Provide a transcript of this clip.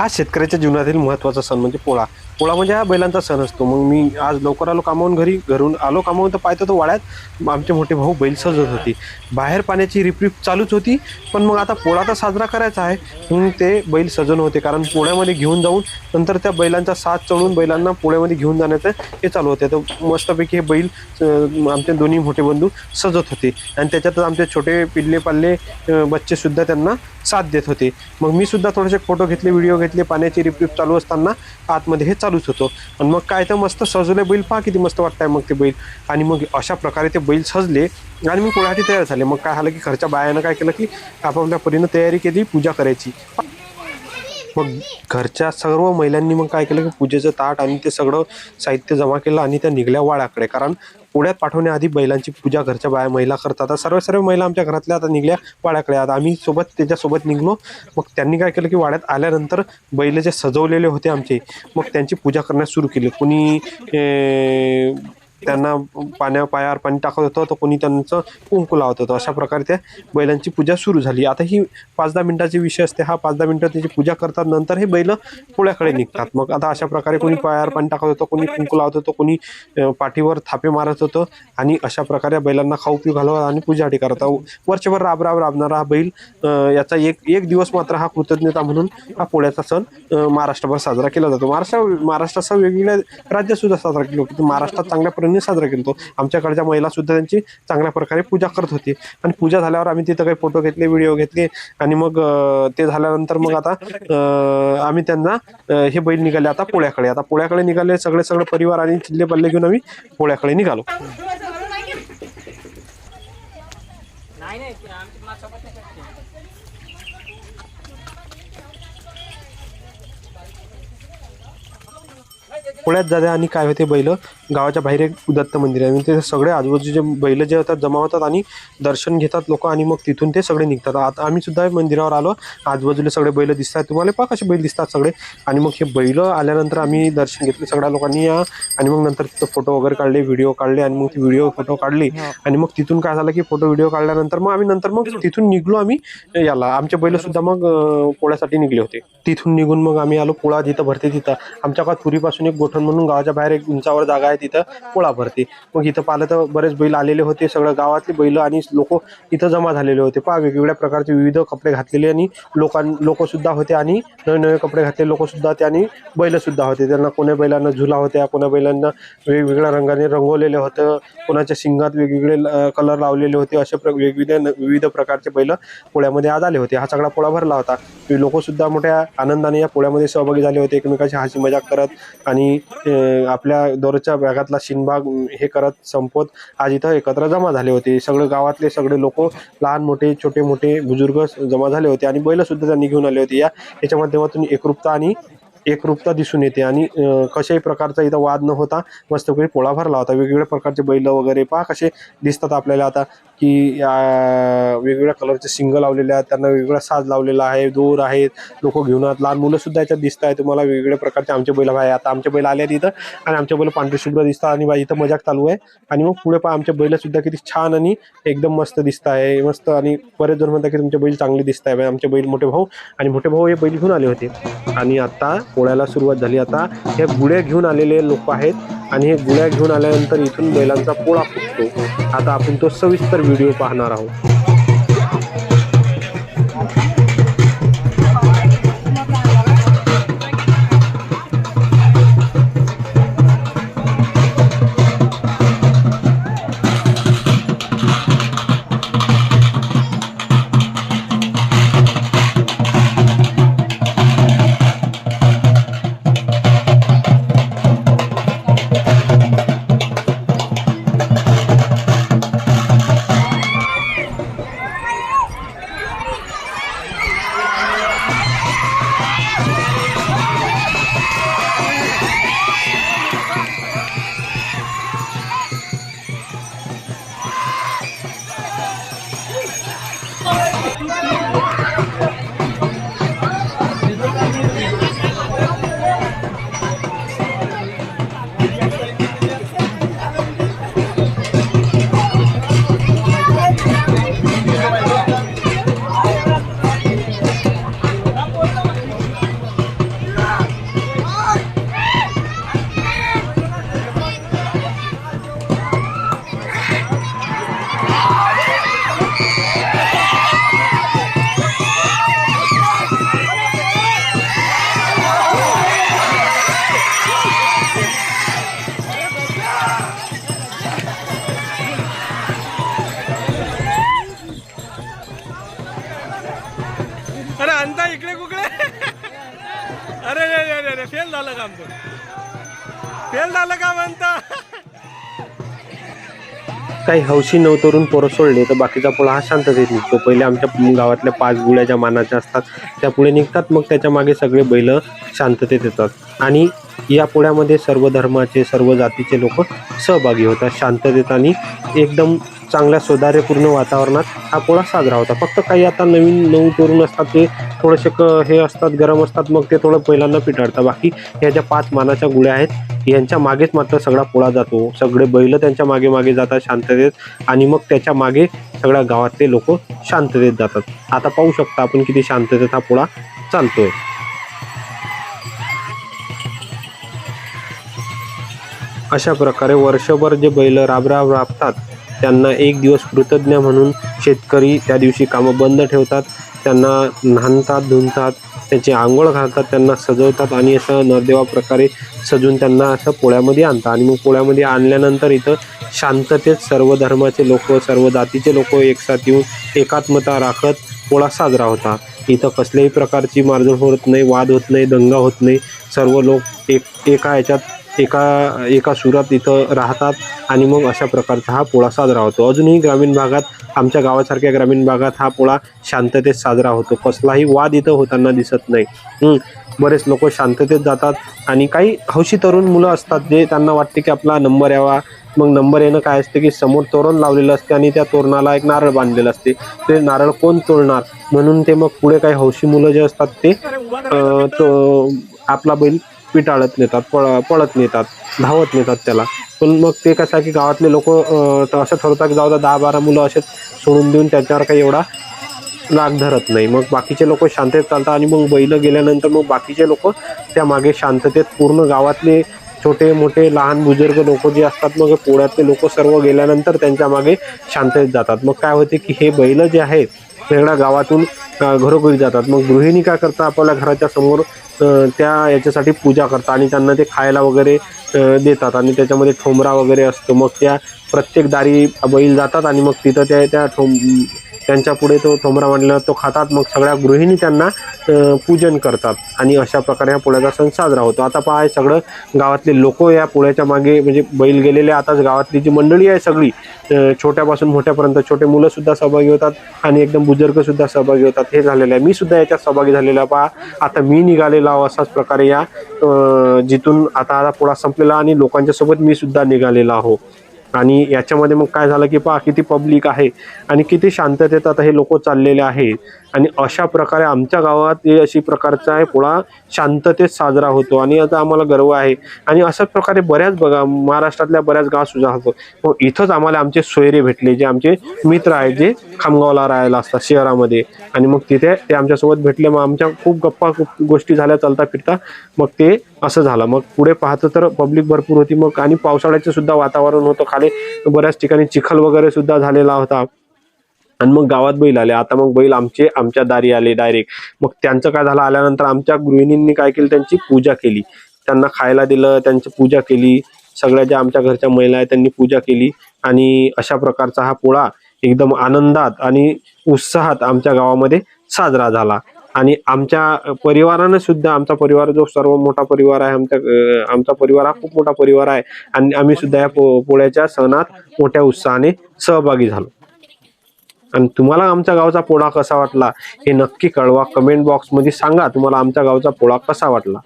हा शेतकऱ्याच्या जीवनातील महत्त्वाचा सण म्हणजे पोळा. पोळा म्हणजे हा बैलांचा सण असतो. मग मी आज लवकर आलो कामावून घरी घरून आलो कामावून तर पाहतो तो वाड्यात. आमचे मोठे भाऊ बैल सजत होती. बाहेर पाण्याची रिपरिप चालूच होती. पण मग आता पोळा तर साजरा करायचा आहे. म्हणून ते बैल सजन होते. कारण पोळ्यामध्ये घेऊन जाऊन नंतर त्या बैलांचा साथ चढून बैलांना पोळ्यामध्ये घेऊन जाण्याचं हे चालू होते. तर मस्तपैकी हे बैल आमचे दोन्ही मोठे बंधू सजत होते. आणि त्याच्यातच आमचे छोटे पिल्ले पाल्ले बच्चेसुद्धा त्यांना साथ देत होते. मग मी सुद्धा थोडेसे फोटो घेतले व्हिडिओ घेतले पाण्याची रिपरिप चालू असताना आतमध्ये हे चालूच होतो. आणि मग काय तर मस्त सजवले बैल पहा किती मस्त वाटतंय मग ते बैल. आणि मग अशा प्रकारे ते बैल सजले आणि मी कोणासाठी तयार झाले. मग काय झालं की घरच्या बायानं काय केलं की आपापल्या परीनं तयारी केली पूजा करायची. मग घरच्या सर्व महिलांनी मग काय केलं की पूजेचं ताट आणि ते सगळं साहित्य जमा केलं आणि त्या निघल्या वाड्याकडे कारण पोळ्यात पाठवण्याआधी बैलांची पूजा घरच्या बाया महिला करतात. आता सर्व सर्व महिला आमच्या घरातल्या आता निघल्या वाड्याकडे. आता आम्ही सोबत त्याच्यासोबत निघलो. मग त्यांनी काय केलं की वाड्यात आल्यानंतर बैल जे सजवलेले होते आमचे मग त्यांची पूजा करण्यास सुरू केली. कोणी त्यांना पाण्या पायावर पाणी टाकत होतं तर कोणी त्यांचं कुंकू लावत होतं. अशा प्रकारे त्या बैलांची पूजा सुरू झाली. आता ही पाच दहा मिनिटाची विषय असते. हा पाच दहा मिनिटं त्याची पूजा करतात. नंतर हे बैल पोळ्याकडे निघतात. मग आता अशा प्रकारे कोणी पायावर पाणी टाकत होतं कोणी कुंकू लावत होतं कोणी पाठीवर थापे मारत होतं आणि अशा प्रकारे बैलांना खाऊ पिऊ घालवत आणि पूजाटी करत वर्षभर राब राब राबणारा हा बैल याचा एक एक दिवस मात्र हा कृतज्ञता म्हणून हा पोळ्याचा सण महाराष्ट्रभर साजरा केला जातो. महाराष्ट्र महाराष्ट्रासह वेगवेगळ्या राज्यात सुद्धा साजरा केला होता महाराष्ट्रात चांगल्या पद्धतीने साजरा केला होतो आमच्याकडच्या महिला सुद्धा त्यांची चांगल्या प्रकारे पूजा करत होती. आणि पूजा झाल्यावर आम्ही तिथं काही फोटो घेतले व्हिडिओ घेतले. आणि मग ते झाल्यानंतर मग आता आम्ही त्यांना हे बैल निघाले आता पोळ्याकडे. आता पोळ्याकडे निघाले सगळे सगळे परिवार आणि चिल्ले पल्ले घेऊन आम्ही पोळ्याकडे निघालो नाही नाही ते आमच्या माझ्यासोबत नाही करते. पुण्यात जाते आणि काय होते बैल? गावाच्या बाहेर एक दत्त मंदिर आहे. आणि ते सगळे आजूबाजूचे बैल जे होतात जमा होतात आणि दर्शन घेतात लोक आणि मग तिथून ते सगळे निघतात. आता आम्ही सुद्धा मंदिरावर आलो. आजूबाजूला सगळे बैल दिसतात. तुम्हाला पहा कसे बैल दिसतात सगळे. आणि मग हे बैल आल्यानंतर आम्ही दर्शन घेतले सगळ्या लोकांनी. या आणि मग नंतर तिथं फोटो वगैरे काढले व्हिडिओ काढले आणि मग ती व्हिडिओ फोटो काढली. आणि मग तिथून काय झालं की फोटो व्हिडिओ काढल्यानंतर मग आम्ही नंतर मग तिथून निघलो आम्ही याला. आमचे बैल सुद्धा मग पोळ्यासाठी निघले होते. तिथून निघून मग आम्ही आलो पोळा जिथं भरते तिथं. आमच्या गावात पुरीपासून एक गोठण म्हणून गावाच्या बाहेर एक उंचावर जागा आहे तिथं पोळा भरते मग इथं पाहिलं तर बरेच बैल आलेले होते सगळं गावातले बैल आणि लोक इथं जमा झालेले होते. पहा वेगवेगळ्या प्रकारचे विविध कपडे घातलेले आणि लोकां लोकसुद्धा होते आणि नवे नवे कपडे घातलेले लोकसुद्धा होते आणि बैलसुद्धा होते. त्यांना कोण्या बैलांना झुला होत्या कोण्या बैलांना वेगवेगळ्या रंगाने रंगवलेले होतं कोणाच्या शिंगात वेगवेगळे कलर लावलेले होते असे प्र विविध विविध प्रकारचे बैल पोळ्यामध्ये आज आले होते. हा सगळा पोळा भरला होता. लोकसुद्धा मोठ्या आनंदाने या पोळ्यामध्ये सहभागी झाले होते एकमेकाची हाशी मजाक करत आणि आपल्या दररोजच्या भागातला शिनभाग हे करत संपवत आज इथं एकत्र जमा झाले होते. सगळे गावातले सगळे लोक लहान मोठे छोटे मोठे बुजुर्ग जमा झाले होते आणि बैलसुद्धा त्यांनी घेऊन आले होते. या याच्या माध्यमातून एकरूपता आणि एकरूपता दिसून येते आणि कशाही प्रकारचा इथं वाद न होता मस्तपैकी पोळा भरला होता. वेगवेगळ्या प्रकारचे बैल वगैरे पहा कसे दिसतात आपल्याला आता. की वेगवेगळ्या कलरचे शिंग लावलेले आहेत त्यांना वेगवेगळा साज लावलेला आहे दोर आहेत लोक घेऊन आहेत लहान मुलं सुद्धा याच्यात दिसत आहे तुम्हाला वेगवेगळ्या प्रकारचे आमचे बैल आहे आता आमचे बैल आले आहेत इथं आणि आमचे बैल पांढरे शुभ्र दिसतात आणि बा इथं मजाक चालू आहे. आणि मग पुढे पहा आमच्या बैल सुद्धा किती छान आणि एकदम मस्त दिसत आहे. मस्त आणि बरेच जण म्हणतात की तुमचे बैल चांगले दिसत आहे आमचे बैल मोठे भाऊ आणि मोठे भाऊ हे बैल घेऊन आले होते. आणि आता पोळ्याला सुरुवात झाली. आता हे गुड्या घेऊन आलेले लोक आहेत आणि हे गुड्या घेऊन आल्यानंतर इथून बैलांचा पोळा आता आपण तो सविस्तर व्हिडिओ पाहणार आहोत. फेल झालं काम तो फेल झालं का म्हणता? काही हौशी नवतरून पोरं सोडले तर बाकीचा पोळा हा शांततेत निघतो पहिले आमच्या गावातल्या पाच गुळ्या ज्या मानाच्या असतात. त्या पुढे निघतात मग त्याच्यामागे सगळे बैल शांततेत येतात. आणि या पोळ्यामध्ये सर्व धर्माचे सर्व जातीचे लोक सहभागी होतात. शांततेत आणि एकदम चांगल्या सौदार्यपूर्ण वातावरणात हा पोळा साजरा होता. फक्त काही आता नवीन नऊ तरुण असतात ते थोडेसे क हे असतात गरम असतात मग ते थोडं पहिल्यांदा पिटाळतात बाकी ह्या ज्या पाच मानाच्या गुळ्या आहेत यांच्या मागेच मात्र सगळा पोळा जातो. सगळे बैल त्यांच्या मागे मागे जातात शांततेत आणि मग त्याच्यामागे सगळ्या गावातले लोक शांततेत जातात. आता पाहू शकता आपण किती शांततेत हा पोळा चालतोय. अशा प्रकारे वर्षभर जे बैल राबराब राबतात त्यांना एक दिवस कृतज्ञ म्हणून शेतकरी त्या दिवशी कामं बंद ठेवतात त्यांना न्हाणतात धुणतात त्याची आंघोळ घालतात त्यांना सजवतात आणि असं नरदेवा प्रकारे सजून त्यांना असं पोळ्यामध्ये आणतात. आणि मग पोळ्यामध्ये आणल्यानंतर इथं शांततेत सर्व धर्माचे लोक सर्व जातीचे लोक एकसाथ येऊन एकात्मता राखत पोळा साजरा होता. इथं कसल्याही प्रकारची मार्जन होत नाही वाद होत नाही दंगा होत नाही. सर्व लोक एक एका ह्याच्यात एका एका सुरात इथं राहतात आणि मग अशा प्रकारचा हा पोळा साजरा होतो. अजूनही ग्रामीण भागात आमच्या गावासारख्या ग्रामीण भागात हा पोळा शांततेत साजरा होतो. कसलाही वाद इथं होताना दिसत नाही. बरेच लोक शांततेत जातात आणि काही हौशी तरुण मुलं असतात जे त्यांना वाटते की आपला नंबर यावा. मग नंबर येणं काय असते की समोर तोरण लावलेलं असते आणि त्या तोरणाला एक नारळ बांधलेलं असते. ते नारळ कोण तोडणार? म्हणून ते मग पुढे काही हौशी मुलं जे असतात ते तो आपला बैल पिटाळत नेतात पळ पळत नेतात धावत नेतात त्याला. पण मग ते कसं आहे की गावातले लोक असं ठरवतात की जाऊ दहा बारा मुलं असेच सोडून देऊन त्याच्यावर काही एवढा राग धरत नाही. मग बाकीचे लोक शांततेत चालतात आणि मग बैल गेल्यानंतर मग बाकीचे लोक त्या मागे शांततेत पूर्ण गावातले छोटे मोठे लहान बुजुर्ग लोक जे असतात मग पोळ्यातले लोक सर्व गेल्यानंतर त्यांच्या मागे शांततेत जातात. मग काय होते की हे बैल जे आहेत वेगळ्या गावातून घरोघरी जातात. मग गृहिणी काय करतात? आपल्या घराच्या समोर त्या याच्यासाठी पूजा करतात आणि त्यांना ते खायला वगैरे देतात आणि त्याच्यामध्ये ठोंबरा वगैरे असतो. मग त्या प्रत्येक दारी बैल जातात आणि मग तिथं त्या त्या ठोंब त्यांच्या पुढे तो ठोंबरा मांडला तो खातात. मग सगळ्या गृहिणी त्यांना पूजन करतात. आणि अशा प्रकारे हा पोळ्याचा सण साजरा होतो. आता पहा सगळं गावातले लोक या पोळ्याच्या मागे म्हणजे बैल गेलेले आताच गावातली जी मंडळी आहे सगळी छोट्यापासून मोठ्यापर्यंत छोटे मुलंसुद्धा सहभागी होतात आणि एकदम बुजुर्गसुद्धा सहभागी होतात. हे झालेलं आहे. मी सुद्धा याच्यात सहभागी झालेला पहा आता मी निघालेला आहो असाच प्रकारे या जिथून आता आता पोळा संपलेला आणि लोकांच्या सोबत मी सुद्धा निघालेला आहो. आणि याच्यामध्ये मग काय झालं की पहा किती पब्लिक आहे आणि किती शांततेत आता हे लोक चाललेले आहेत आणि अशा प्रकारे आमच्या गावात हे अशी प्रकारचा आहे पोळा शांततेत साजरा होतो आणि याचा आम्हाला गर्व आहे. आणि अशाच प्रकारे बऱ्याच बघा महाराष्ट्रातल्या बऱ्याच गाव सुद्धा होतो मग इथंच आम्हाला आमचे सोयरे भेटले जे आमचे मित्र आहेत जे खामगावला राहायला असतात शहरामध्ये. आणि मग तिथे ते आमच्यासोबत भेटले मग आमच्या खूप गप्पा खूप गोष्टी झाल्या चालता फिरता. मग ते असं झालं. मग पुढे पाहतो तर पब्लिक भरपूर होती. मग आणि पावसाळ्याचं सुद्धा वातावरण होतं खाली. बऱ्याच ठिकाणी चिखल वगैरे सुद्धा झालेला होता. आणि मग गावात बैल आले. आता मग बैल आमचे आमच्या दारी आले डायरेक्ट मग त्यांचं काय झालं? आल्यानंतर आमच्या गृहिणींनी काय केलं? त्यांची पूजा केली. त्यांना खायला दिलं त्यांची पूजा केली. सगळ्या ज्या आमच्या घरच्या महिला आहेत त्यांनी पूजा केली. आणि अशा प्रकारचा हा पोळा एकदम आनंदात आणि उत्साहात आमच्या गावामध्ये साजरा झाला. आणि आमच्या परिवारानं सुद्धा आमचा परिवार जो सर्व मोठा परिवार आहे आमच्या आमचा परिवार हा खूप मोठा परिवार आहे. आणि आम्ही सुद्धा या पो पोळ्याच्या सणात मोठ्या उत्साहाने सहभागी झालो. आणि तुम्हाला आमच्या गावचा पोळा कसा वाटला हे नक्की कळवा. कमेंट बॉक्समध्ये सांगा तुम्हाला आमच्या गावचा पोळा कसा वाटला?